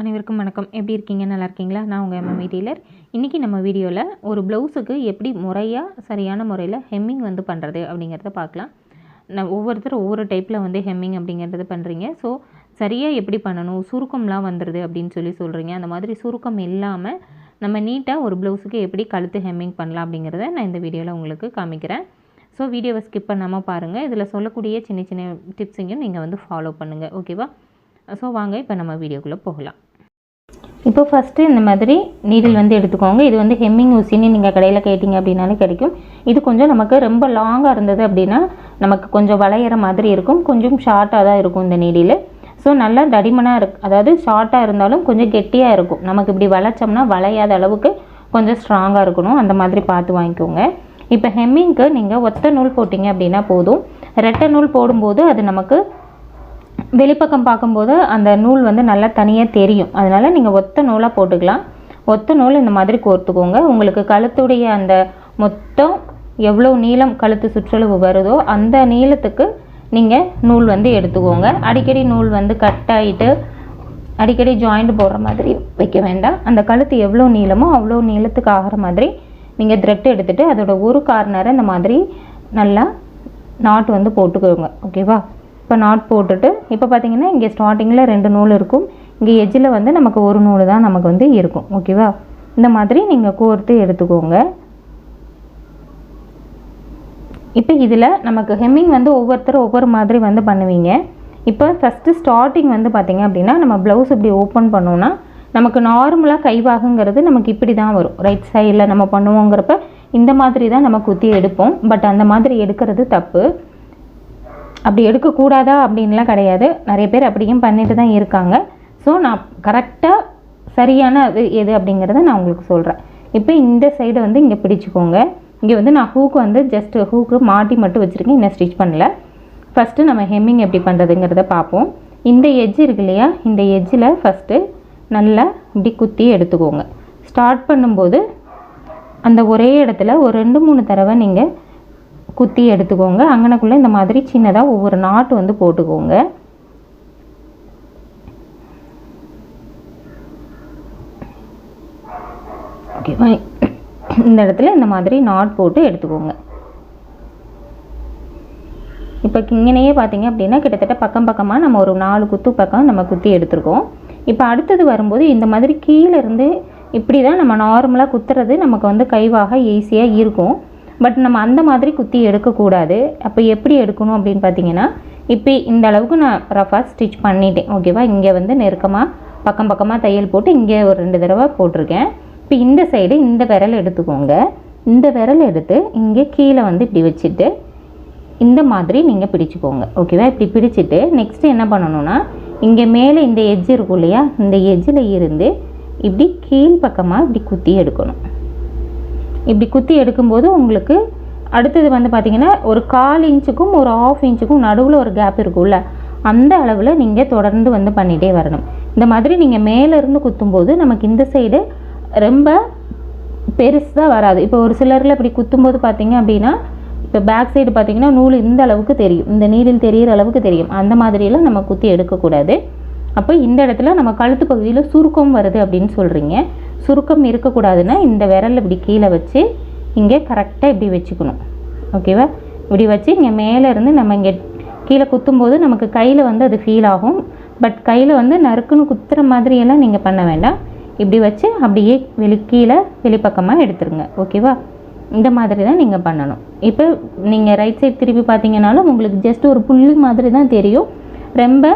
அனைவருக்கும் வணக்கம். எப்படி இருக்கீங்க? நல்லா இருக்கீங்களா? நான் உங்கள் எம்எம்ஐ டெய்லர். இன்றைக்கி நம்ம வீடியோவில் ஒரு ப்ளவுஸுக்கு எப்படி முறையாக சரியான முறையில் ஹெம்மிங் வந்து பண்ணுறது அப்படிங்கிறத பார்க்கலாம். நான் ஒவ்வொருத்தரும் ஒவ்வொரு டைப்பில் வந்து ஹெம்மிங் அப்படிங்கிறது பண்ணுறீங்க ஸோ சரியாக எப்படி பண்ணணும்? சுருக்கம்லாம் வந்துடுது அப்படின்னு சொல்லி சொல்கிறீங்க அந்த மாதிரி சுருக்கம் இல்லாமல் நம்ம நீட்டாக ஒரு ப்ளவுஸுக்கு எப்படி கழுத்து ஹெம்மிங் பண்ணலாம் அப்படிங்கிறத நான் இந்த வீடியோவில் உங்களுக்கு காமிக்கிறேன். ஸோ வீடியோவை ஸ்கிப் பண்ணாமல் பாருங்கள் இதில் சொல்லக்கூடிய சின்ன சின்ன டிப்ஸையும் நீங்கள் வந்து ஃபாலோ பண்ணுங்கள் ஓகேவா ஸோ வாங்க இப்போ நம்ம வீடியோக்குள்ளே போகலாம். இப்போ ஃபஸ்ட்டு இந்த மாதிரி நீடில் வந்து எடுத்துக்கோங்க. இது வந்து ஹெம்மிங் ஊசின்னு நீங்கள் கடையில் கேட்டிங்க அப்படின்னாலே கிடைக்கும். இது கொஞ்சம் நமக்கு ரொம்ப லாங்காக இருந்தது அப்படின்னா நமக்கு கொஞ்சம் வளையிற மாதிரி இருக்கும். கொஞ்சம் ஷார்ட்டாக தான் இருக்கும் இந்த நீடில் ஸோ நல்லா தடிமனாக இருக்கு அதாவது ஷார்ட்டாக இருந்தாலும் கொஞ்சம் கெட்டியாக இருக்கும். நமக்கு இப்படி வளைச்சோம்னா வளையாத அளவுக்கு கொஞ்சம் ஸ்ட்ராங்காக இருக்கணும். அந்த மாதிரி பார்த்து வாங்கிக்கோங்க. இப்போ ஹெம்மிங்க்கு நீங்கள் ஒத்த நூல் போட்டிங்க அப்படின்னா போதும். ரெட்டை நூல் போடும்போது அது நமக்கு வெளிப்பக்கம் பார்க்கும்போது அந்த நூல் வந்து நல்லா தனியாக தெரியும். அதனால் நீங்கள் ஒத்த நூலாக போட்டுக்கலாம். ஒத்த நூல் இந்த மாதிரி கோர்த்துக்கோங்க. உங்களுக்கு கழுத்துடைய அந்த மொத்தம் எவ்வளோ நீளம் கழுத்து சுற்றளவு வருதோ அந்த நீளத்துக்கு நீங்கள் நூல் வந்து எடுத்துக்கோங்க. அடிக்கடி நூல் வந்து கட் ஆகிட்டு அடிக்கடி ஜாயிண்ட் போடுற மாதிரி வைக்க வேண்டாம். அந்த கழுத்து எவ்வளோ நீளமோ அவ்வளோ நீளத்துக்கு ஆகிற மாதிரி நீங்கள் த்ரெட் எடுத்துகிட்டு அதோட ஒரு கார்னரை இந்த மாதிரி நல்லா நாட் வந்து போட்டுக்கோங்க. ஓகேவா இப்போ நாட் போட்டுட்டு இப்போ பார்த்தீங்கன்னா இங்கே ஸ்டார்டிங்கில் ரெண்டு நூல் இருக்கும். இங்கே எஜ்ஜில் வந்து நமக்கு ஒரு நூல் தான் நமக்கு வந்து இருக்கும். ஓகேவா இந்த மாதிரி நீங்கள் கோர்த்து எடுத்துக்கோங்க. இப்போ இதில் நமக்கு ஹெம்மிங் வந்து ஒவ்வொருத்தரும் ஒவ்வொரு மாதிரி வந்து பண்ணுவீங்க. இப்போ ஃபஸ்ட்டு ஸ்டார்டிங் வந்து பார்த்திங்க அப்படின்னா நம்ம ப்ளவுஸ் இப்படி ஓப்பன் பண்ணோன்னா நமக்கு நார்மலாக கைவாகுங்கிறது நமக்கு இப்படி தான் வரும். ரைட் சைடில் நம்ம பண்ணுவோங்கிறப்ப இந்த மாதிரி தான் நம்ம குத்தி எடுப்போம். பட் அந்த மாதிரி எடுக்கிறது தப்பு. அப்படி எடுக்கக்கூடாதா அப்படின்லாம் கிடையாது. நிறைய பேர் அப்படியும் பண்ணிட்டு தான் இருக்காங்க. ஸோ நான் கரெக்டாக சரியான அது எது அப்படிங்கிறத நான் உங்களுக்கு சொல்கிறேன் இப்போ இந்த சைடு வந்து இங்கே பிடிச்சிக்கோங்க. இங்கே வந்து நான் ஹூக்கு வந்து ஜஸ்ட்டு ஹூக்கு மாட்டி மட்டும் வச்சுருக்கேன். இன்னும் ஸ்டிச் பண்ணல. ஃபஸ்ட்டு நம்ம ஹெம்மிங் எப்படி பண்ணுறதுங்கிறத பார்ப்போம். இந்த எஜ் இருக்கு இல்லையா? இந்த எஜ்ஜில் ஃபஸ்ட்டு நல்லா இப்படி குத்தி எடுத்துக்கோங்க. ஸ்டார்ட் பண்ணும்போது அந்த ஒரே இடத்துல ஒரு ரெண்டு மூணு தடவை நீங்கள் குத்தி எடுத்துக்கோங்க. அங்கனக்குள்ளே இந்த மாதிரி சின்னதாக ஒவ்வொரு நாட்டு வந்து போட்டுக்கோங்க. ஓகேவா இந்த இடத்துல இந்த மாதிரி நாட் போட்டு எடுத்துக்கோங்க. இப்போ இங்கனையே பார்த்தீங்க அப்படின்னா கிட்டத்தட்ட பக்கம் பக்கமாக நம்ம ஒரு நாலு குத்து பக்கம் நம்ம குத்தி எடுத்துருக்கோம். இப்போ அடுத்தது வரும்போது இந்த மாதிரி கீழே இருந்து இப்படி தான் நம்ம நார்மலாக குத்துறது நமக்கு வந்து கைவாக ஈஸியாக இருக்கும். பட் நம்ம அந்த மாதிரி குத்தி எடுக்கக்கூடாது. அப்போ எப்படி எடுக்கணும் அப்படின்னு பார்த்தீங்கன்னா இப்போ இந்த அளவுக்கு நான் ரஃபாக ஸ்டிச் பண்ணிட்டேன். ஓகேவா இங்கே வந்து நெருக்கமாக பக்கம் பக்கமாக தையல் போட்டு இங்கே ஒரு ரெண்டு தடவை போட்டிருக்கேன். இப்போ இந்த சைடு இந்த விரல் எடுத்துக்கோங்க. இந்த விரல் எடுத்து இங்கே கீழே வந்து இப்படி வச்சுட்டு இந்த மாதிரி நீங்கள் பிடிச்சிக்கோங்க. ஓகேவா இப்படி பிடிச்சிட்டு நெக்ஸ்ட்டு என்ன பண்ணணும்னா இங்கே மேலே இந்த எஜ்ஜு இருக்கும் இல்லையா? இந்த எஜ்ஜில் இருந்து இப்படி கீழ் பக்கமாக இப்படி குத்தி எடுக்கணும். இப்படி குத்தி எடுக்கும்போது உங்களுக்கு அடுத்தது வந்து பார்த்திங்கன்னா ஒரு கால் இன்ச்சுக்கும் ஒரு ஆஃப் இன்ச்சுக்கும் நடுவில் ஒரு கேப் இருக்கும்ல அந்த அளவில் நீங்கள் தொடர்ந்து வந்து பண்ணிகிட்டே வரணும். இந்த மாதிரி நீங்கள் மேலேருந்து குத்தும்போது நமக்கு இந்த சைடு ரொம்ப பெருசாக வராது. இப்போ ஒரு சிலரில் இப்படி குத்தும்போது பார்த்தீங்க அப்படின்னா இப்போ பேக் சைடு பார்த்தீங்கன்னா நூல் இந்த அளவுக்கு தெரியும். இந்த நீரில் தெரிகிற அளவுக்கு தெரியும். அந்த மாதிரியெல்லாம் நம்ம குத்தி எடுக்கக்கூடாது. அப்போ இந்த இடத்துல நம்ம கழுத்து பகுதியில் சுருக்கம் வருது அப்படின்னு சொல்கிறீங்க சுருக்கம் இருக்கக்கூடாதுன்னா இந்த விரல் இப்படி கீழே வச்சு இங்கே கரெக்டாக இப்படி வச்சுக்கணும். ஓகேவா இப்படி வச்சு இங்கே மேலே இருந்து நம்ம இங்கே கீழே குத்தும்போது நமக்கு கையில் வந்து அது ஃபீல் ஆகும். பட் கையில் வந்து நறுக்குன்னு குத்துற மாதிரியெல்லாம் நீங்கள் பண்ண வேண்டாம். இப்படி வச்சு அப்படியே வெளி கீழே வெளிப்பக்கமாக எடுத்துருங்க. ஓகேவா இந்த மாதிரி தான் நீங்கள் பண்ணணும். இப்போ நீங்கள் ரைட் சைட் திருப்பி பார்த்தீங்கனாலும் உங்களுக்கு ஜஸ்ட் ஒரு புள்ளி மாதிரி தான் தெரியும். ரொம்ப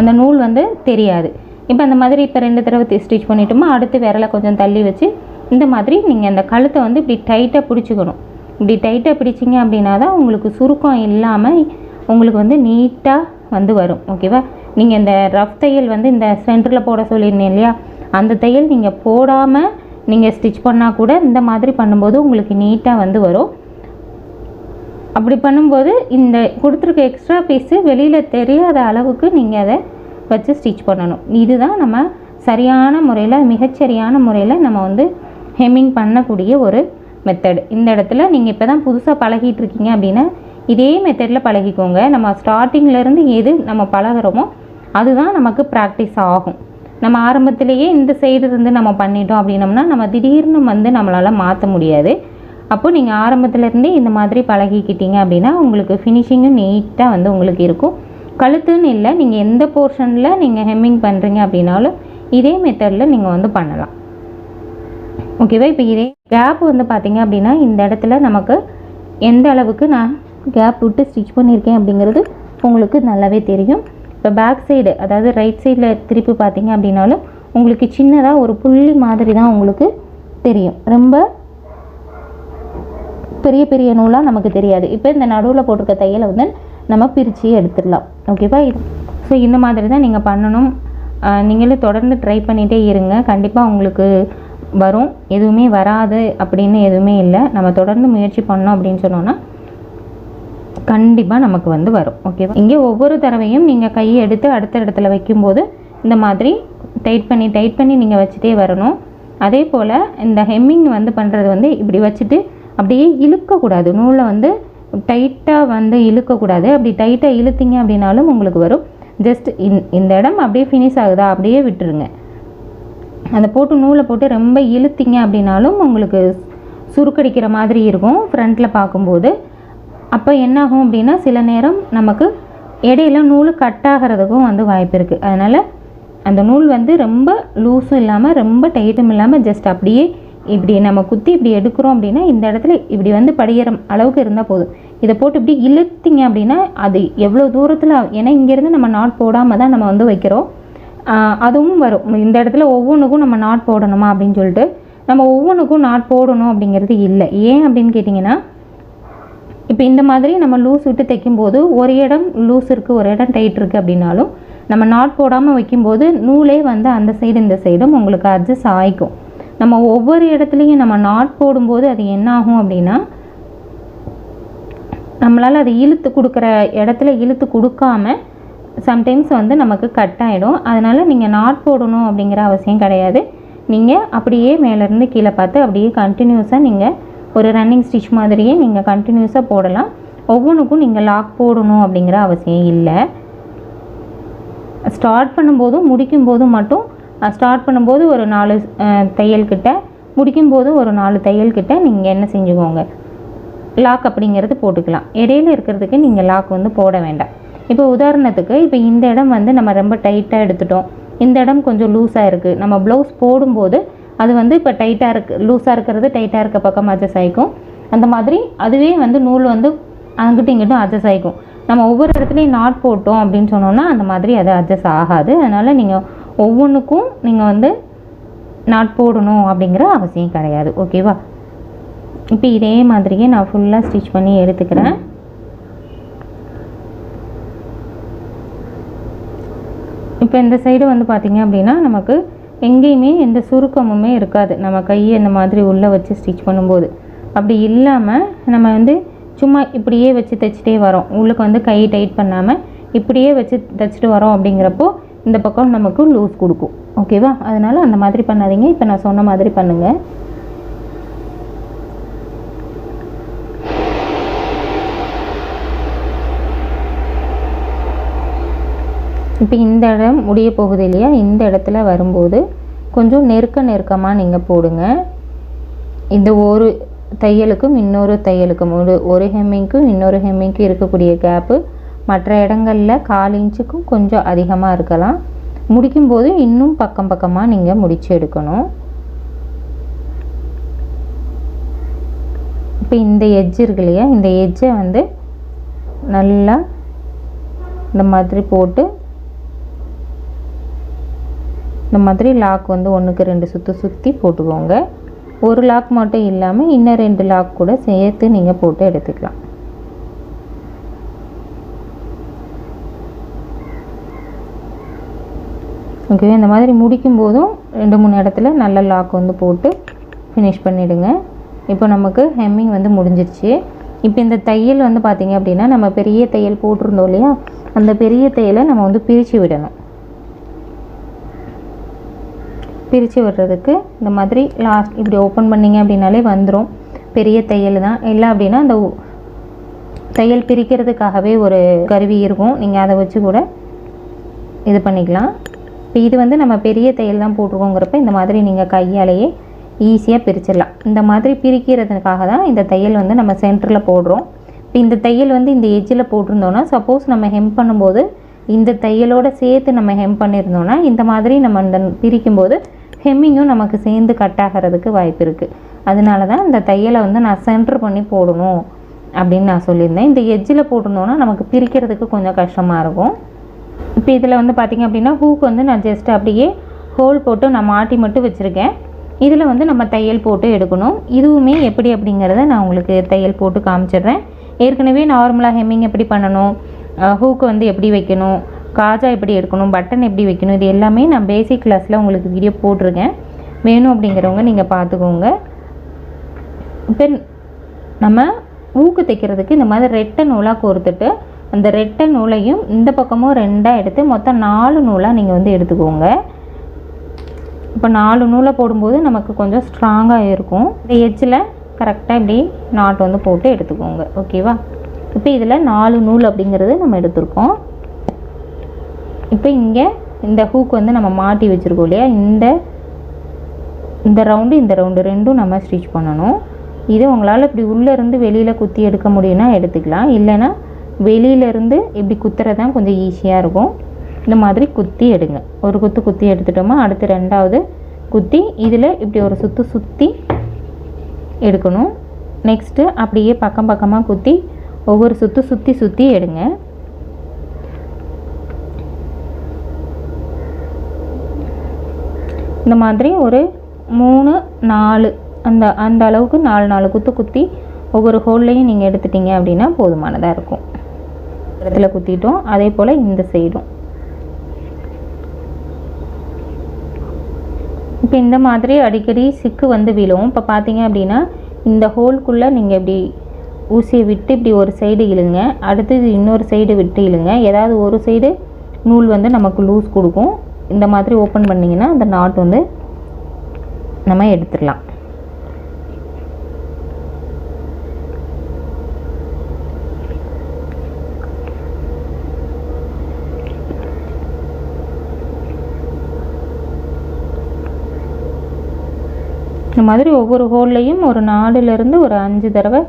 அந்த நூல் வந்து தெரியாது. இப்போ அந்த மாதிரி இப்போ ரெண்டு தடவை ஸ்டிச் பண்ணிட்டோமா அடுத்து விரலை கொஞ்சம் தள்ளி வச்சு இந்த மாதிரி நீங்கள் அந்த கழுத்தை வந்து இப்படி டைட்டாக பிடிச்சிக்கணும். இப்படி டைட்டாக பிடிச்சிங்க அப்படின்னா தான் உங்களுக்கு சுருக்கம் இல்லாமல் உங்களுக்கு வந்து நீட்டாக வந்து வரும். ஓகேவா நீங்கள் இந்த ரஃப் தையல் வந்து இந்த சென்டரில் போட சொல்லியிருந்தேன் இல்லையா? அந்த தையல் நீங்கள் போடாமல் நீங்கள் ஸ்டிச் பண்ணால் கூட இந்த மாதிரி பண்ணும்போது உங்களுக்கு நீட்டாக வந்து வரும். அப்படி பண்ணும்போது இந்த கொடுத்துருக்க எக்ஸ்ட்ரா பீஸு வெளியில் தெரியாத அளவுக்கு நீங்கள் அதை வச்சு ஸ்டிச் பண்ணணும். இதுதான் நம்ம சரியான முறையில் மிகச்சரியான முறையில் நம்ம வந்து ஹெம்மிங் பண்ணக்கூடிய ஒரு மெத்தடு இந்த இடத்துல நீங்கள் இப்போ தான் புதுசாக பழகிட்டு இருக்கீங்க அப்படின்னா இதே மெத்தடில் பழகிக்கோங்க. நம்ம ஸ்டார்டிங்லேருந்து எது நம்ம பழகிறோமோ அதுதான் நமக்கு ப்ராக்டிஸ் ஆகும். நம்ம ஆரம்பத்திலேயே இந்த சைடு இருந்து நம்ம பண்ணிட்டோம் அப்படின்னம்னா நம்ம திடீர்னு வந்து நம்மளால் மாற்ற முடியாது. அப்போது நீங்கள் ஆரம்பத்துலேருந்தே இந்த மாதிரி பழகிக்கிட்டீங்க அப்படின்னா உங்களுக்கு ஃபினிஷிங்கும் நீட்டாக வந்து உங்களுக்கு இருக்கும். கழுத்துன்னு இல்லை நீங்கள் எந்த போர்ஷனில் நீங்கள் ஹெம்மிங் பண்ணுறீங்க அப்படின்னாலும் இதே மெத்தடில் நீங்கள் வந்து பண்ணலாம். ஓகேவா இப்போ இதே கேப் வந்து பார்த்தீங்க அப்படின்னா இந்த இடத்துல நமக்கு எந்த அளவுக்கு நான் கேப் விட்டு ஸ்டிச் பண்ணியிருக்கேன் அப்படிங்கிறது உங்களுக்கு நல்லாவே தெரியும். இப்போ பேக் சைடு அதாவது ரைட் சைடில் திருப்பி பார்த்தீங்க அப்படின்னாலும் உங்களுக்கு சின்னதாக ஒரு புள்ளி மாதிரி தான் உங்களுக்கு தெரியும். ரொம்ப பெரிய பெரிய நூலாக நமக்கு தெரியாது. இப்போ இந்த நடுவில் போட்டிருக்க தையலை வந்து நம்ம பிரித்து எடுத்துடலாம். ஓகேவா இது ஸோ இந்த மாதிரி தான் நீங்கள் பண்ணணும். நீங்களும் தொடர்ந்து ட்ரை பண்ணிகிட்டே இருங்க. கண்டிப்பாக உங்களுக்கு வரும். எதுவுமே வராது அப்படின்னு எதுவுமே இல்லை. நம்ம தொடர்ந்து முயற்சி பண்ணோம் அப்படின்னு சொன்னோன்னா கண்டிப்பாக நமக்கு வந்து வரும். ஓகேவா இங்கே ஒவ்வொரு தடவையும் நீங்கள் கையை எடுத்து அடுத்த இடத்துல வைக்கும்போது இந்த மாதிரி டைட் பண்ணி டைட் பண்ணி நீங்கள் வச்சுட்டே வரணும். அதே போல் இந்த ஹெம்மிங் வந்து பண்ணுறது வந்து இப்படி வச்சுட்டு அப்படியே இழுக்கக்கூடாது. நூலை வந்து டைட்டாக வந்து இழுக்கக்கூடாது. அப்படி டைட்டாக இழுத்திங்க அப்படின்னாலும் உங்களுக்கு வரும். ஜஸ்ட் இந் இந்த இடம் அப்படியே ஃபினிஷ் ஆகுதா? அப்படியே விட்டுருங்க. அதை போட்டு நூலை போட்டு ரொம்ப இழுத்திங்க அப்படின்னாலும் உங்களுக்கு சுருக்கடிக்கிற மாதிரி இருக்கும் ஃப்ரண்ட்டில் பார்க்கும்போது. அப்போ என்னாகும் அப்படின்னா சில நேரம் நமக்கு இடையில நூல் கட் ஆகிறதுக்கும் வந்து வாய்ப்பு இருக்குது அதனால் அந்த நூல் வந்து ரொம்ப லூஸும் இல்லாமல் ரொம்ப டைட்டும் இல்லாமல் ஜஸ்ட் அப்படியே இப்படி நம்ம குத்தி இப்படி எடுக்கிறோம் அப்படின்னா இந்த இடத்துல இப்படி வந்து படிகிற அளவுக்கு இருந்தால் போதும். இதை போட்டு இப்படி இழுத்திங்க அப்படின்னா அது எவ்வளோ தூரத்தில் ஏன்னா இங்கேருந்து நம்ம நாட் போடாமல் தான் நம்ம வந்து வைக்கிறோம். அதுவும் வரும். இந்த இடத்துல ஒவ்வொன்றுக்கும் நம்ம நாட் போடணுமா அப்படின்னு சொல்லிட்டு நம்ம ஒவ்வொன்றுக்கும் நாட் போடணும் அப்படிங்கிறது இல்லை. ஏன் அப்படின்னு கேட்டிங்கன்னா இப்போ இந்த மாதிரி நம்ம லூஸ் விட்டு தைக்கும்போது ஒரு இடம் லூஸ் இருக்குது ஒரு இடம் டைட் இருக்குது அப்படின்னாலும் நம்ம நாட் போடாமல் வைக்கும்போது நூலே வந்து அந்த சைடு இந்த சைடும் உங்களுக்கு அட்ஜஸ்ட் ஆகிக்கும் நம்ம ஒவ்வொரு இடத்துலையும் நம்ம நாட் போடும்போது அது என்ன ஆகும் அப்படின்னா நம்மளால் அதை இழுத்து கொடுக்குற இடத்துல இழுத்து கொடுக்காம சம்டைம்ஸ் வந்து நமக்கு கட் ஆகிடும் அதனால் நீங்கள் நாட் போடணும் அப்படிங்கிற அவசியம் கிடையாது. நீங்கள் அப்படியே மேலேருந்து கீழே பார்த்து அப்படியே கண்டினியூஸாக நீங்கள் ஒரு ரன்னிங் ஸ்டிச் மாதிரியே நீங்கள் கண்டினியூஸாக போடலாம். ஒவ்வொன்றுக்கும் நீங்கள் லாக் போடணும் அப்படிங்கிற அவசியம் இல்லை. ஸ்டார்ட் பண்ணும்போதும் முடிக்கும் போதும் மட்டும் ஸ்டார்ட் பண்ணும்போது ஒரு நாலு தையல் கிட்ட முடிக்கும்போது ஒரு நாலு தையல் கிட்ட நீங்கள் என்ன செஞ்சுக்கோங்க? லாக் அப்படிங்கிறது போட்டுக்கலாம். இடையில இருக்கிறதுக்கு நீங்கள் லாக் வந்து போட வேண்டாம். இப்போ உதாரணத்துக்கு இப்போ இந்த இடம் வந்து நம்ம ரொம்ப டைட்டாக எடுத்துட்டோம். இந்த இடம் கொஞ்சம் லூஸாக இருக்குது நம்ம ப்ளவுஸ் போடும்போது அது வந்து இப்போ டைட்டாக இருக்கு லூஸாக இருக்கிறது டைட்டாக இருக்க பக்கம் அட்ஜஸ்ட் ஆகிக்கும் அந்த மாதிரி அதுவே வந்து நூல் வந்து அங்கிட்டும் இங்கிட்டும் அட்ஜஸ்ட் ஆகிக்கும் நம்ம ஒவ்வொரு இடத்துலையும் நாட் போட்டோம் அப்படின்னு சொன்னோன்னா அந்த மாதிரி அது அட்ஜஸ்ட் ஆகாது. அதனால் நீங்கள் ஒவ்வொன்றுக்கும் நீங்கள் வந்து நாட் போடணும் அப்படிங்கிற அவசியம் கிடையாது. ஓகேவா இப்போ இதே மாதிரியே நான் ஃபுல்லாக ஸ்டிச் பண்ணி எடுத்துக்கிறேன். இப்போ இந்த சைடு வந்து பார்த்திங்க அப்படின்னா நமக்கு எங்கேயுமே எந்த சுருக்கமுமே இருக்காது. நம்ம கையை இந்த மாதிரி உள்ளே வச்சு ஸ்டிச் பண்ணும்போது. அப்படி இல்லாமல் நம்ம வந்து சும்மா இப்படியே வச்சு தைச்சிட்டே வரோம். உள்ளுக்கு வந்து கை டைட் பண்ணாமல் இப்படியே வச்சு தைச்சிட்டு வரோம் அப்படிங்கிறப்போ இந்த பக்கம் நமக்கு லூஸ் கொடுக்கும். ஓகேவா அதனால் அந்த மாதிரி பண்ணாதீங்க. இப்போ நான் சொன்ன மாதிரி பண்ணுங்கள் இப்போ இந்த இடம் முடிய போகுது இல்லையா? இந்த இடத்துல வரும்போது கொஞ்சம் நெருக்க நெருக்கமாக நீங்கள் போடுங்க. இந்த ஒரு தையலுக்கும் இன்னொரு தையலுக்கும். ஒரு ஒரு ஹெம்மிங்க்கும் இன்னொரு ஹெம்மிங்க்கும் இருக்கக்கூடிய கேப்பு மற்ற இடங்களில் கால் இன்ச்சுக்கும் கொஞ்சம் அதிகமாக இருக்கலாம். முடிக்கும்போது இன்னும் பக்கம் பக்கமாக நீங்கள் முடிச்சு எடுக்கணும். இப்போ இந்த எஜ் இருக்கு இல்லையா? இந்த எஜ்ஜை வந்து நல்லா இந்த மாதிரி போட்டு இந்த மாதிரி லாக் வந்து ஒன்றுக்கு ரெண்டு சுற்றி சுற்றி போட்டுக்கோங்க. ஒரு லாக் மட்டும் இல்லாமல் இன்னும் ரெண்டு லாக் கூட சேர்த்து நீங்கள் போட்டு எடுத்துக்கலாம். ஓகே இந்த மாதிரி முடிக்கும் போதும் ரெண்டு மூணு இடத்துல நல்ல லாக் வந்து போட்டு ஃபினிஷ் பண்ணிவிடுங்க இப்போ நமக்கு ஹெம்மிங் வந்து முடிஞ்சிருச்சு. இப்போ இந்த தையல் வந்து பார்த்திங்க அப்படின்னா நம்ம பெரிய தையல் போட்டிருந்தோம் இல்லையா? அந்த பெரிய தையலை நம்ம வந்து பிரித்து விடணும். பிரித்து விடுறதுக்கு இந்த மாதிரி லாஸ்ட் இப்படி ஓப்பன் பண்ணிங்க அப்படின்னாலே வந்துடும் பெரிய தையல் தான். இல்லை அப்படின்னா அந்த தையல் பிரிக்கிறதுக்காகவே ஒரு கருவி இருக்கும். நீங்கள் அதை வச்சு கூட இது பண்ணிக்கலாம். இப்போ இது வந்து நம்ம பெரிய தையல் தான் போட்டிருக்கோங்கிறப்ப இந்த மாதிரி நீங்கள் கையாலேயே ஈஸியாக பிரிச்சிடலாம். இந்த மாதிரி பிரிக்கிறதுக்காக தான் இந்த தையல் வந்து நம்ம சென்டரில் போடுறோம். இப்போ இந்த தையல் வந்து இந்த எஜ்ஜில் போட்டிருந்தோன்னா சப்போஸ் நம்ம ஹெம் பண்ணும்போது இந்த தையலோட சேர்த்து நம்ம ஹெம் பண்ணியிருந்தோன்னா இந்த மாதிரி நம்ம இந்த பிரிக்கும்போது ஹெம்மிங்கும் நமக்கு சேர்ந்து கட் ஆகிறதுக்கு வாய்ப்பு இருக்குது அதனால தான் இந்த தையலை வந்து நான் சென்டர் பண்ணி போடணும் அப்படின்னு நான் சொல்லியிருந்தேன். இந்த எஜ்ஜில் போட்டிருந்தோன்னா நமக்கு பிரிக்கிறதுக்கு கொஞ்சம் கஷ்டமாக இருக்கும். இப்போ இதில் வந்து பார்த்திங்க அப்படின்னா ஹூக் வந்து நான் ஜஸ்ட் அப்படியே ஹோல் போட்டு நான் மாட்டி மட்டும் வச்சுருக்கேன். இதில் வந்து நம்ம தையல் போட்டு எடுக்கணும். இதுவுமே எப்படி அப்படிங்கிறத நான் உங்களுக்கு தையல் போட்டு காமிச்சிடுறேன். ஏற்கனவே நார்மலாக ஹெம்மிங் எப்படி பண்ணணும் ஹூக்கு வந்து எப்படி வைக்கணும் காஜா எப்படி எடுக்கணும் பட்டன் எப்படி வைக்கணும் இது எல்லாமே நான் பேசிக் கிளாஸில் உங்களுக்கு வீடியோ போட்டிருக்கேன். வேணும் அப்படிங்கிறவங்க நீங்கள் பார்த்துக்கோங்க. இப்போ நம்ம ஊக்கு தைக்கிறதுக்கு இந்த மாதிரி ரெட்டை நூலாக கோர்த்துட்டு அந்த ரெட்டை நூலையும் இந்த பக்கமும் ரெண்டாக எடுத்து மொத்தம் நாலு நூலாக நீங்கள் வந்து எடுத்துக்கோங்க. இப்போ நாலு நூலை போடும்போது நமக்கு கொஞ்சம் ஸ்ட்ராங்காக இருக்கும். இந்த எட்ஜில் கரெக்டாக இப்படி நாட் வந்து போட்டு எடுத்துக்கோங்க. ஓகேவா இப்போ இதில் நாலு நூல் அப்படிங்கிறது நம்ம எடுத்திருக்கோம். இப்போ இங்கே இந்த ஹூக் வந்து நம்ம மாட்டி வச்சுருக்கோம் இல்லையா? இந்த இந்த ரவுண்டு இந்த ரவுண்டு ரெண்டும் நம்ம ஸ்டிச் பண்ணணும். இது உங்களால் இப்படி உள்ளே இருந்து வெளியில் குத்தி எடுக்க முடியும்னா எடுத்துக்கலாம். இல்லைன்னா வெளியிலேருந்து இப்படி குத்துறது தான் கொஞ்சம் ஈஸியாக இருக்கும். இந்த மாதிரி குத்தி எடுங்க. ஒரு குத்து குத்தி எடுத்துட்டோமா அடுத்து ரெண்டாவது குத்தி இதில் இப்படி ஒரு சுற்று சுற்றி எடுக்கணும். நெக்ஸ்ட்டு அப்படியே பக்கம் பக்கமாக குத்தி ஒவ்வொரு சுற்று சுற்றி சுற்றி எடுங்க. இந்த மாதிரி ஒரு மூணு நாலு அந்த அந்த அளவுக்கு நாலு நாலு குத்து குத்தி ஒவ்வொரு ஹோல்லையும் நீங்கள் எடுத்துட்டீங்க அப்படின்னா போதுமானதாக இருக்கும். இடத்துல குத்திட்டோம். அதே போல் இந்த சைடும் இப்போ இந்த மாதிரி அடிக்கடி சிக்கு வந்து விழும். இப்போ பார்த்தீங்க அப்படின்னா இந்த ஹோல்குள்ளே நீங்கள் இப்படி ஊசியை விட்டு இப்படி ஒரு சைடு இழுங்க. அடுத்தது இன்னொரு சைடு விட்டு இழுங்க. ஏதாவது ஒரு சைடு நூல் வந்து நமக்கு லூஸ் கொடுக்கும். இந்த மாதிரி ஓப்பன் பண்ணிங்கன்னா அந்த நாட் வந்து நம்ம எடுத்துடலாம். இந்த மாதிரி ஒவ்வொரு ஹோல்லையும் ஒரு நாலுலேருந்து ஒரு அஞ்சு தடவை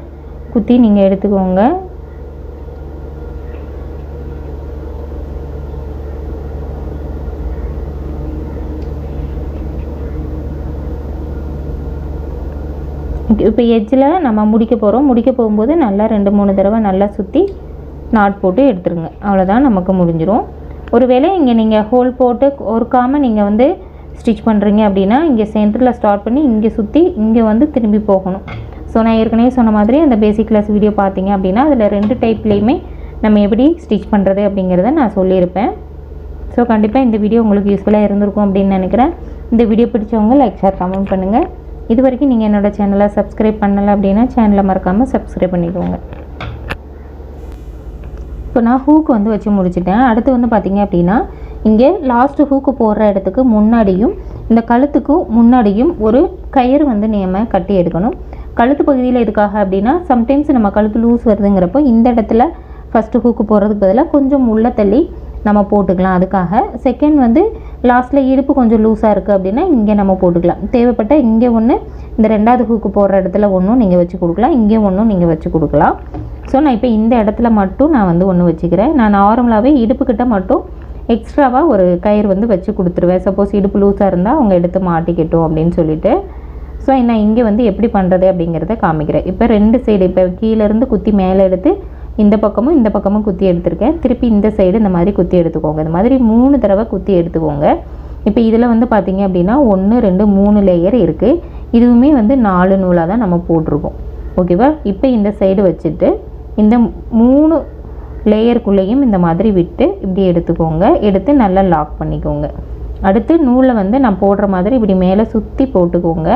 குத்தி நீங்கள் எடுத்துக்கோங்க. இப்போ எட்ஜில் நம்ம முடிக்க போகிறோம் முடிக்க போகும்போது நல்லா ரெண்டு மூணு தடவை நல்லா சுற்றி நாட் போட்டு எடுத்துருங்க. அவ்வளோதான் நமக்கு முடிஞ்சிடும் ஒருவேளை இங்கே நீங்கள் ஹோல் போட்டு ஒர்க்காமல் நீங்கள் வந்து ஸ்டிச் பண்ணுறீங்க அப்படின்னா இங்கே சென்டரில் ஸ்டார்ட் பண்ணி இங்கே சுற்றி இங்கே வந்து திரும்பி போகணும். ஸோ நான் ஏற்கனவே சொன்ன மாதிரி அந்த பேசிக் கிளாஸ் வீடியோ பார்த்தீங்க அப்படின்னா அதில் ரெண்டு டைப்லேயுமே நம்ம எப்படி ஸ்டிச் பண்ணுறது அப்படிங்கிறத நான் சொல்லியிருப்பேன். ஸோ கண்டிப்பாக இந்த வீடியோ உங்களுக்கு யூஸ்ஃபுல்லாக இருந்திருக்கும் அப்படின்னு நினைக்கிறேன். இந்த வீடியோ பிடிச்சவங்க லைக் ஷேர் கமெண்ட் பண்ணுங்கள் இது வரைக்கும் நீங்கள் என்னோடய சேனலை சப்ஸ்கிரைப் பண்ணலை அப்படின்னா சேனலை மறக்காமல் சப்ஸ்கிரைப் பண்ணிக்கோங்க. இப்போ நான் ஹூக் வந்து வச்சு முடிச்சிட்டேன். அடுத்து வந்து பார்த்தீங்க அப்படின்னா இங்கே லாஸ்ட்டு ஹூக்கு போடுற இடத்துக்கு முன்னாடியும் இந்த கழுத்துக்கும் முன்னாடியும் ஒரு கயிறு வந்து நம்ம கட்டி எடுக்கணும். கழுத்து பகுதியில் எதுக்காக அப்படின்னா சம்டைம்ஸ் நம்ம கழுத்து லூஸ் வருதுங்கிறப்போ இந்த இடத்துல ஃபஸ்ட்டு ஹூக்கு போடுறதுக்கு பதிலாக கொஞ்சம் உள்ளே தள்ளி நம்ம போட்டுக்கலாம். அதுக்காக செகண்ட் வந்து லாஸ்ட்டில் இடுப்பு கொஞ்சம் லூஸாக இருக்குது அப்படின்னா இங்கே நம்ம போட்டுக்கலாம். தேவைப்பட்ட இங்கே ஒன்று இந்த ரெண்டாவது ஹூக்கு போடுற இடத்துல ஒன்றும் நீங்கள் வச்சு கொடுக்கலாம். இங்கே ஒன்றும் நீங்கள் வச்சு கொடுக்கலாம். ஸோ நான் இப்போ இந்த இடத்துல மட்டும் நான் வந்து ஒன்று வச்சுக்கிறேன். நான் நார்மலாகவே இடுப்புக்கிட்ட மட்டும் எக்ஸ்ட்ராவாக ஒரு கயிறு வந்து வச்சு கொடுத்துருவேன். சப்போஸ் இடுப்பு லூஸாக இருந்தால் அவங்க எடுத்து மாட்டிக்கிட்டோம் அப்படின்னு சொல்லிட்டு. ஸோ நான் இங்கே வந்து எப்படி பண்ணுறது அப்படிங்கிறத காமிக்கிறேன். இப்போ ரெண்டு சைடு இப்போ கீழேருந்து குத்தி மேலே எடுத்து இந்த பக்கமும் இந்த பக்கமும் குத்தி எடுத்திருக்கேன். திருப்பி இந்த சைடு இந்த மாதிரி குத்தி எடுத்துக்கோங்க. இந்த மாதிரி மூணு தடவை குத்தி எடுத்துக்கோங்க. இப்போ இதில் வந்து பார்த்திங்க அப்படின்னா ஒன்று ரெண்டு மூணு லேயர் இருக்குது இதுவுமே வந்து நாலு நூலாக தான் நம்ம போட்டிருக்கோம். ஓகேவா இப்போ இந்த சைடு வச்சுட்டு இந்த மூணு லேயருக்குள்ளேயும் இந்த மாதிரி விட்டு இப்படி எடுத்துக்கோங்க. எடுத்து நல்லா லாக் பண்ணிக்கோங்க. அடுத்து நூலை வந்து நான் போடுற மாதிரி இப்படி மேலே சுற்றி போட்டுக்கோங்க.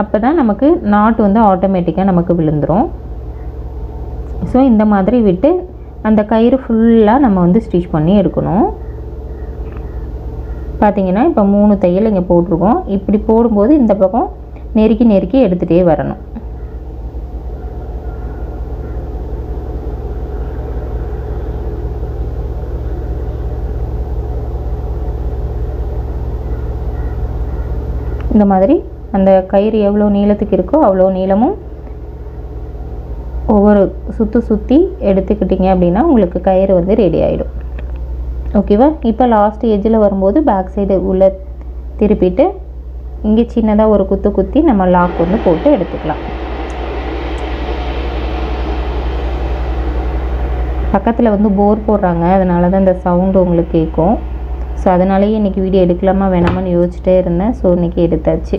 அப்போ தான் நமக்கு நாட் வந்து ஆட்டோமேட்டிக்காக நமக்கு விழுந்துடும் ஸோ இந்த மாதிரி விட்டு அந்த கயிறு ஃபுல்லாக நம்ம வந்து ஸ்டிச் பண்ணி எடுக்கணும். பார்த்திங்கன்னா இப்போ மூணு தையல் இங்கே போட்டிருக்கோம். இப்படி போடும்போது இந்த பக்கம் நெருக்கி நெருக்கி எடுத்துகிட்டே வரணும். இந்த மாதிரி அந்த கயிறு எவ்வளோ நீளத்துக்கு இருக்கோ அவ்வளோ நீளமும் ஒவ்வொரு சுற்றி சுற்றி எடுத்துக்கிட்டிங்க அப்படின்னா உங்களுக்கு கயிறு வந்து ரெடி ஆகிடும் ஓகேவா இப்போ லாஸ்ட் எஜ்ஜில் வரும்போது பேக் சைடு உள்ளே திருப்பிட்டு இங்கே சின்னதாக ஒரு குத்து குத்தி நம்ம லாக் வந்து போட்டு எடுத்துக்கலாம். பக்கத்தில் வந்து போர் போடுறாங்க. அதனால தான் இந்த சவுண்டு உங்களுக்கு கேட்கும். ஸோ அதனாலேயே இன்றைக்கி வீடியோ எடுக்கலாமா வேணாமான்னு யோசிச்சிட்டே இருந்தேன். ஸோ இன்றைக்கி எடுத்தாச்சு.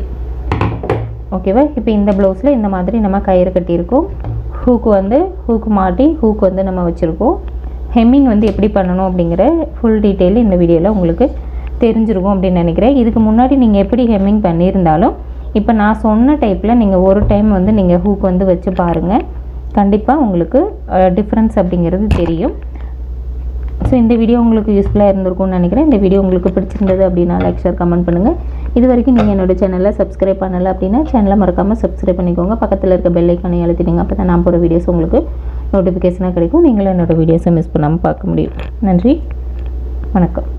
ஓகேவா இப்போ இந்த ப்ளவுஸில் இந்த மாதிரி நம்ம கயிறு கட்டியிருக்கோம். ஹூக்கு வந்து ஹூக்கு மாட்டி ஹூக்கு வந்து நம்ம வச்சுருக்கோம். ஹெம்மிங் வந்து எப்படி பண்ணணும் அப்படிங்கிற ஃபுல் டீட்டெயில் இந்த வீடியோவில் உங்களுக்கு தெரிஞ்சிருக்கும் அப்படின்னு நினைக்கிறேன். இதுக்கு முன்னாடி நீங்கள் எப்படி ஹெம்மிங் பண்ணியிருந்தாலும் இப்போ நான் சொன்ன டைப்பில் நீங்கள் ஒரு டைம் வந்து நீங்கள் ஹூக் வந்து வச்சு பாருங்கள் கண்டிப்பாக உங்களுக்கு டிஃப்ரென்ஸ் அப்படிங்கிறது தெரியும். ஸோ இந்த வீடியோ உங்களுக்கு யூஸ்ஃபுல்லாக இருந்திருக்கும்னு நினைக்கிறேன். இந்த வீடியோ உங்களுக்கு பிடிச்சிருந்தது அப்படின்னா லைக் ஷேர் கமெண்ட் பண்ணுங்கள் இது வரைக்கும் நீங்கள் என்னோட சேனலை சப்ஸ்கிரைப் பண்ணலை அப்படின்னா சேனலை மறக்காமல் சப்ஸ்கிரைப் பண்ணிக்கோங்க. பக்கத்தில் இருக்க பெல் ஐக்கானை அழுத்திட்டீங்க அப்போ தான் நான் போகிற வீடியோஸ் உங்களுக்கு நோட்டிஃபிகேஷனாக கிடைக்கும். நீங்களும் என்னோடய வீடியோஸை மிஸ் பண்ணாமல் பார்க்க முடியும். நன்றி. வணக்கம்.